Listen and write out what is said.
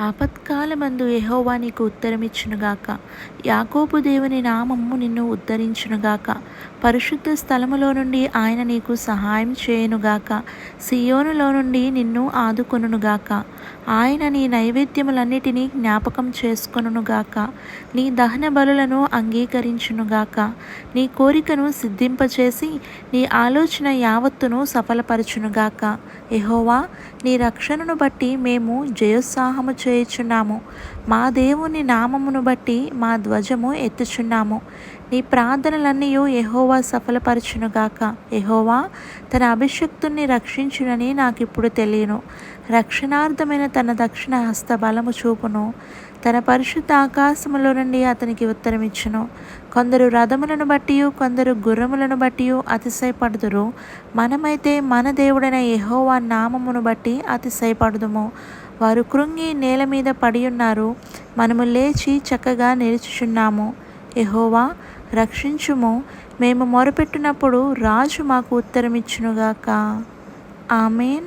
ఆపత్కాలమందు యహోవా నీకు ఉత్తరమిచ్చునుగాక. యాకోబు దేవుని నామము నిన్ను ఉద్ధరించునుగాక. పరిశుద్ధ స్థలములో నుండి ఆయన నీకు సహాయం చేయునుగాక. సియోనులో నుండి నిన్ను ఆదుకొనుగాక ఆయన నీ నైవేద్యములన్నిటినీ జ్ఞాపకం చేసుకొనుగాక నీ దహన బలులను అంగీకరించునుగాక. నీ కోరికను సిద్ధింపచేసి నీ ఆలోచన యావత్తును సఫలపరచునుగాక. ఎహోవా నీ రక్షణను బట్టి మేము జయోత్సాహము చేయుచున్నాము. మా దేవుని నామమును బట్టి మా ధ్వజము ఎత్తుచున్నాము. నీ ప్రార్థనలన్నీ ఎహోవా సఫలపరచునుగాక. ఎహోవా తన అభిషక్తుని రక్షించునని నాకిప్పుడు తెలియను. రక్షణార్థమైన తన దక్షిణ హస్త బలము చూపును. తన పరిశుద్ధ ఆకాశములో నుండి అతనికి ఉత్తరమిచ్చును. కొందరు రథములను బట్టి కొందరు గుర్రములను బట్టి అతిశయపడుదురు. మనమైతే మన దేవుడైన యహోవా నామమును బట్టి అతిశయపడుదుము. వారు కృంగి నేల మీద పడి ఉన్నారు. మనము లేచి చక్కగా నిలుచుచున్నాము. ఎహోవా రక్షించుము. మేము మొరపెట్టినప్పుడు రాజు మాకు ఉత్తరమిచ్చునుగాక. ఆమెన్.